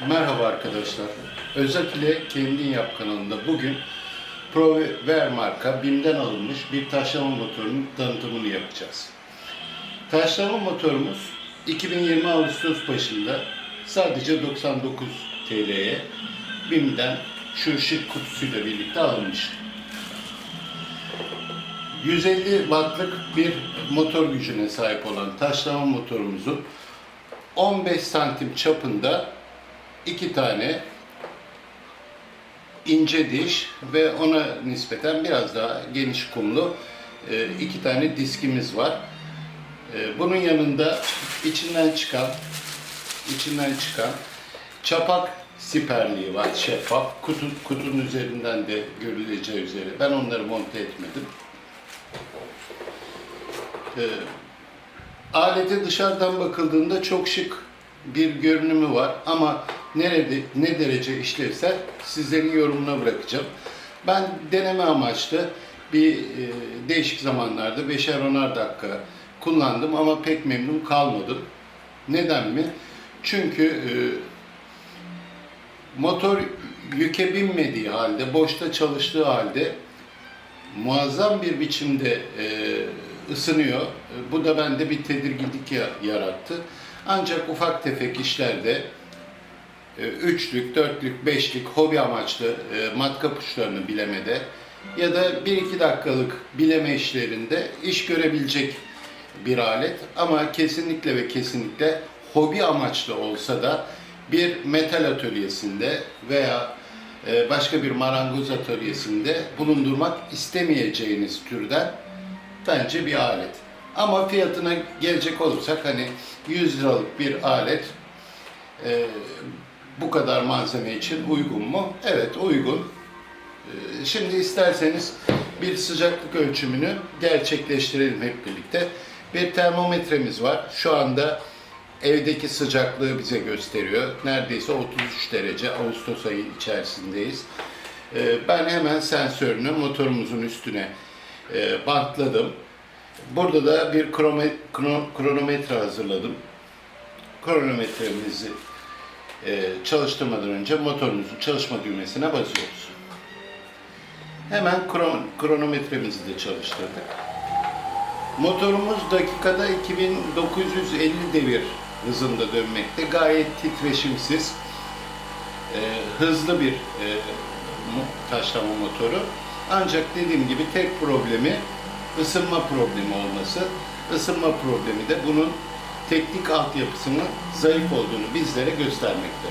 Merhaba arkadaşlar. Özak ile Kendin Yap kanalında bugün ProVer marka BİM'den alınmış bir taşlama motorunun tanıtımını yapacağız. Taşlama motorumuz 2020 Ağustos başında sadece 99 TL'ye BİM'den şu şık kutusuyla birlikte alınmış. 150 wattlık bir motor gücüne sahip olan taşlama motorumuzun 15 santim çapında iki tane ince diş ve ona nispeten biraz daha geniş kumlu e, iki tane diskimiz var. E, Bunun yanında içinden çıkan içinden çıkan çapak siperliği var şeffaf. Kutu, kutunun üzerinden de görüleceği üzere. Ben onları monte etmedim. E, Alete dışarıdan bakıldığında çok şık bir görünümü var ama nerede ne derece işlevsel sizlerin yorumuna bırakacağım. Ben deneme amaçlı bir e, değişik zamanlarda 5'er 10'ar dakika kullandım ama pek memnun kalmadım. Neden mi? Çünkü e, motor yüke binmediği halde, boşta çalıştığı halde muazzam bir biçimde e, ısınıyor. Bu da bende bir tedirginlik ya- yarattı. Ancak ufak tefek işlerde üçlük, dörtlük, beşlik hobi amaçlı e, matkap uçlarını bilemede ya da bir iki dakikalık bileme işlerinde iş görebilecek bir alet ama kesinlikle ve kesinlikle hobi amaçlı olsa da bir metal atölyesinde veya e, başka bir marangoz atölyesinde bulundurmak istemeyeceğiniz türden bence bir alet. Ama fiyatına gelecek olursak hani 100 liralık bir alet e, bu kadar malzeme için uygun mu? Evet uygun. E, Şimdi isterseniz bir sıcaklık ölçümünü gerçekleştirelim hep birlikte. Bir termometremiz var. Şu anda evdeki sıcaklığı bize gösteriyor. Neredeyse 33 derece Ağustos ayı içerisindeyiz. E, Ben hemen sensörünü motorumuzun üstüne e, bantladım. Burada da bir kronometre hazırladım. Kronometremizi e, çalıştırmadan önce motorumuzun çalışma düğmesine basıyoruz. Hemen kron- kronometremizi de çalıştırdık. Motorumuz dakikada 2950 devir hızında dönmekte. Gayet titreşimsiz, e, hızlı bir e, taşlama motoru. Ancak dediğim gibi tek problemi ısınma problemi olması. Isınma problemi de bunun teknik altyapısının zayıf olduğunu bizlere göstermekte.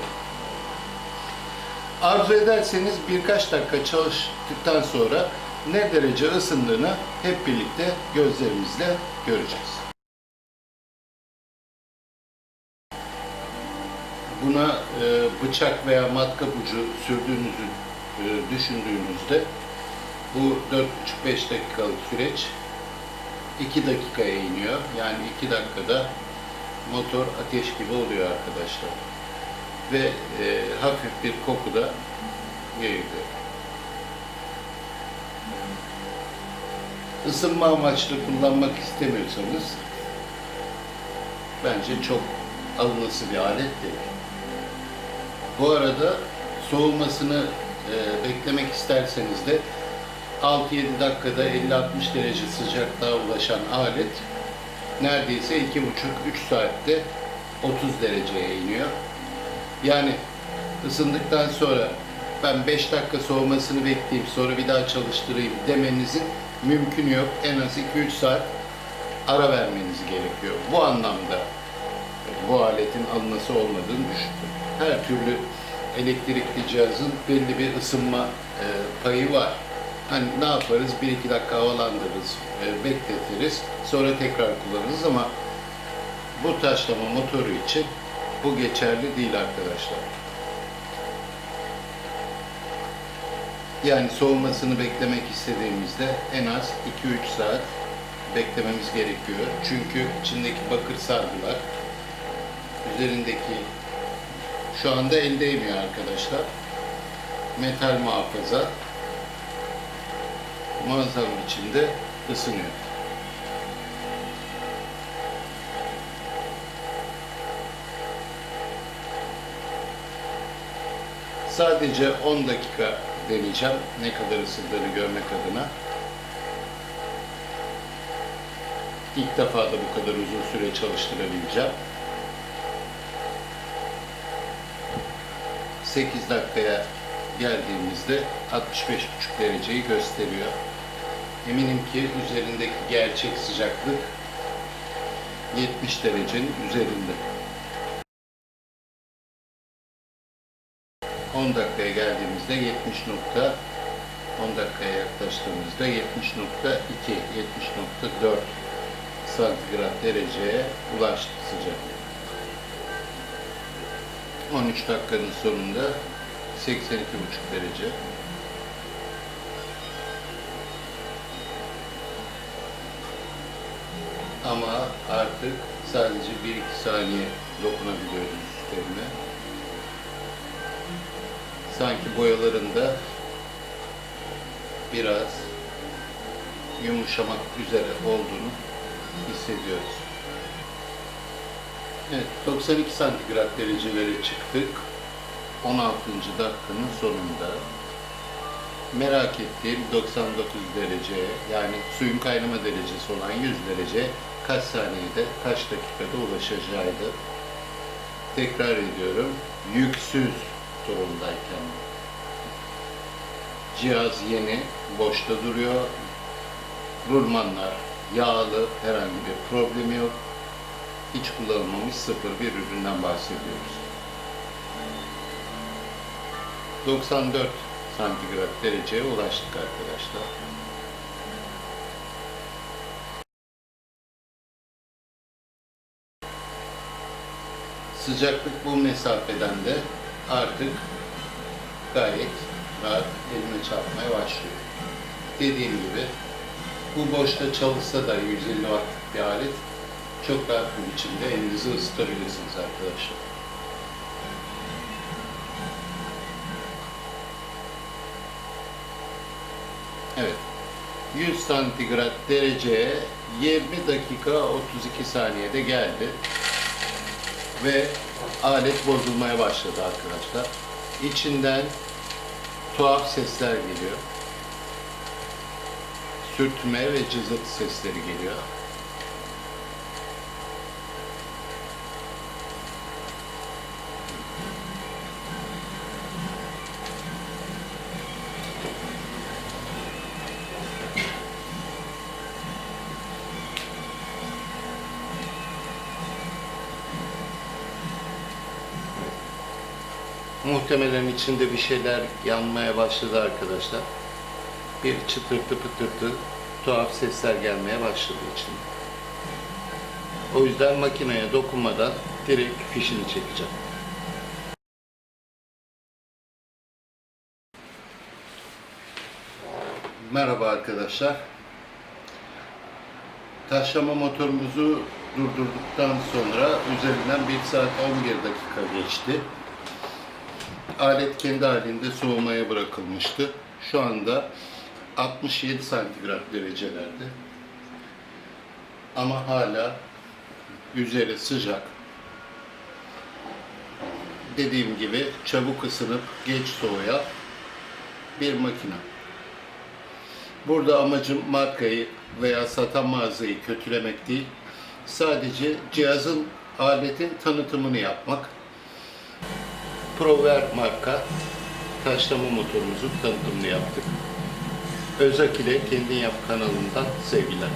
Arzu ederseniz birkaç dakika çalıştıktan sonra ne derece ısındığını hep birlikte gözlerimizle göreceğiz. Buna e, bıçak veya matkap ucu sürdüğünüzü e, düşündüğünüzde bu 4,5-5 dakikalık süreç 2 dakikaya iniyor. Yani 2 dakikada motor ateş gibi oluyor arkadaşlar. Ve e, hafif bir koku da yayılıyor. Isınma amaçlı kullanmak istemiyorsanız bence çok alınası bir alet değil. Bu arada soğumasını e, beklemek isterseniz de 6-7 dakikada 50-60 derece sıcaklığa ulaşan alet neredeyse 2,5-3 saatte 30 dereceye iniyor. Yani ısındıktan sonra ben 5 dakika soğumasını bekleyeyim sonra bir daha çalıştırayım demenizin mümkün yok. En az 2-3 saat ara vermeniz gerekiyor. Bu anlamda bu aletin alınası olmadığını düşündüm. Her türlü elektrikli cihazın belli bir ısınma e, payı var. Hani ne yaparız? Bir iki dakika havalandırırız, e, bekletiriz, sonra tekrar kullanırız ama bu taşlama motoru için bu geçerli değil arkadaşlar. Yani soğumasını beklemek istediğimizde en az 2-3 saat beklememiz gerekiyor. Çünkü içindeki bakır sargılar üzerindeki şu anda el arkadaşlar. Metal muhafaza muazzam biçimde ısınıyor. Sadece 10 dakika deneyeceğim ne kadar ısındığını görmek adına. İlk defa da bu kadar uzun süre çalıştırabileceğim. 8 dakikaya geldiğimizde 65,5 dereceyi gösteriyor. Eminim ki üzerindeki gerçek sıcaklık 70 derecenin üzerinde. 10 dakikaya geldiğimizde 70 nokta 10 dakikaya yaklaştığımızda 70.2 70.4 santigrat dereceye ulaştı sıcaklık. 13 dakikanın sonunda 82,5 derece. Ama artık sadece 1-2 saniye dokunabiliyoruz üstlerine. Sanki boyalarında biraz yumuşamak üzere olduğunu hissediyoruz. Evet, 92 santigrat derecelere çıktık. 16. dakikanın sonunda. Merak ettiğim 99 derece yani suyun kaynama derecesi olan 100 derece kaç saniyede, kaç dakikada ulaşacağıydı. Tekrar ediyorum, yüksüz durumdayken. Cihaz yeni, boşta duruyor. Rulmanlar yağlı, herhangi bir problemi yok. Hiç kullanılmamış sıfır bir üründen bahsediyoruz. 94 santigrat dereceye ulaştık arkadaşlar. Sıcaklık bu mesafeden de artık gayet rahat elime çarpmaya başlıyor. Dediğim gibi bu boşta çalışsa da 150 wattlık bir alet çok rahat bir biçimde elinizi ısıtabilirsiniz arkadaşlar. Evet. 100 santigrat dereceye 20 dakika 32 saniyede geldi. Ve alet bozulmaya başladı arkadaşlar. İçinden tuhaf sesler geliyor. Sürtme ve cızırtı sesleri geliyor. Muhtemelen içinde bir şeyler yanmaya başladı arkadaşlar. Bir çıtırtı pıtırtı tuhaf sesler gelmeye başladı içinde. O yüzden makineye dokunmadan direkt fişini çekeceğim. Merhaba arkadaşlar. Taşlama motorumuzu durdurduktan sonra üzerinden 1 saat 11 dakika geçti. Alet kendi halinde soğumaya bırakılmıştı. Şu anda 67 santigrat derecelerde. Ama hala üzeri sıcak. Dediğim gibi çabuk ısınıp geç soğuyan bir makine. Burada amacım markayı veya satan mağazayı kötülemek değil. Sadece cihazın, aletin tanıtımını yapmak. Prover marka taşlama motorumuzun tanıtımını yaptık. Özak ile Kendin Yap kanalından sevgiler.